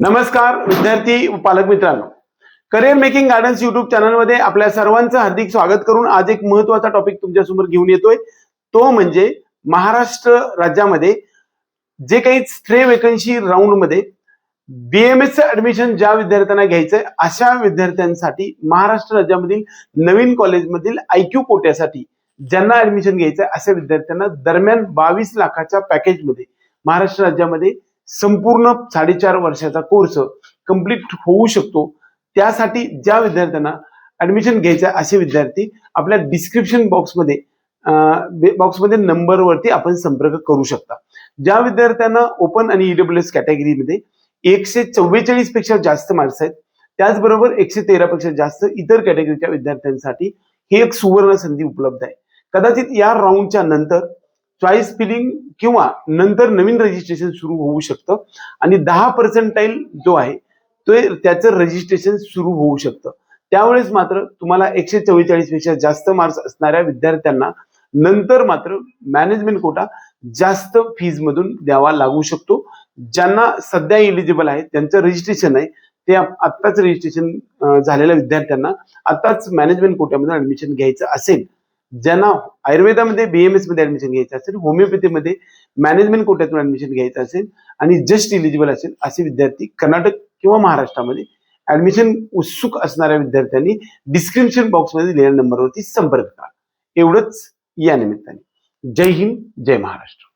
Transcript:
नमस्कार विद्यार्थी पालक मित्रांनो. करिअर मेकिंग गार्डन्स युट्यूब चॅनलमध्ये आपल्या सर्वांचं हार्दिक स्वागत करून आज एक महत्त्वाचा टॉपिक तुमच्यासमोर घेऊन येतोय. तो म्हणजे महाराष्ट्र राज्यामध्ये जे काही स्ट्रे वेकन्सी राऊंडमध्ये बीएमएस ऍडमिशन ज्या विद्यार्थ्यांना घ्यायचंय अशा विद्यार्थ्यांसाठी महाराष्ट्र राज्यामधील नवीन कॉलेजमधील आयक्यू कोट्यासाठी ज्यांना ऍडमिशन घ्यायचंय अशा विद्यार्थ्यांना दरम्यान बावीस लाखाच्या पॅकेजमध्ये महाराष्ट्र राज्यामध्ये संपूर्ण साडेचार वर्षाचा कोर्स कंप्लीट होऊ शकतो. त्यासाठी ज्या विद्यार्थ्यांना ऍडमिशन घ्यायचं असे विद्यार्थी आपल्या डिस्क्रिप्शन बॉक्समध्ये बॉक्समध्ये नंबरवरती आपण संपर्क करू शकता. ज्या विद्यार्थ्यांना ओपन आणि ईडब्ल्यू एस कॅटेगरीमध्ये एकशे चव्वेचाळीसपेक्षा जास्त मार्क्स आहेत त्याचबरोबर एकशे तेरा पेक्षा जास्त इतर कॅटेगरीच्या विद्यार्थ्यांसाठी ही एक सुवर्ण संधी उपलब्ध आहे. कदाचित या राऊंडच्या नंतर चॉईस फिलिंग किंवा नंतर नवीन रजिस्ट्रेशन सुरू होऊ शकतं. आणि दहा पर्सेंटाईल जो आहे तो त्याचं रजिस्ट्रेशन सुरू होऊ शकतं. त्यावेळेस मात्र तुम्हाला एकशे चव्वेचाळीसपेक्षा जास्त मार्क्स असणाऱ्या विद्यार्थ्यांना नंतर मात्र मॅनेजमेंट कोटा जास्त फीज मधून द्यावा लागू शकतो. ज्यांना सध्या एलिजिबल आहे त्यांचं रजिस्ट्रेशन आहे ते आत्ताच रजिस्ट्रेशन झालेल्या विद्यार्थ्यांना आत्ताच मॅनेजमेंट कोट्यामधून ऍडमिशन घ्यायचं असेल ज्यांना आयुर्वेदामध्ये बीएमएसमध्ये ऍडमिशन घ्यायचं असेल होमिओपॅथीमध्ये मॅनेजमेंट कोट्यातून ऍडमिशन घ्यायचं असेल आणि जस्ट इलिजिबल असेल असे विद्यार्थी कर्नाटक किंवा महाराष्ट्रामध्ये ऍडमिशन उत्सुक असणाऱ्या विद्यार्थ्यांनी डिस्क्रिप्शन बॉक्समध्ये दिलेल्या नंबरवरती संपर्क करा. एवढंच या निमित्ताने. जय हिंद जय महाराष्ट्र.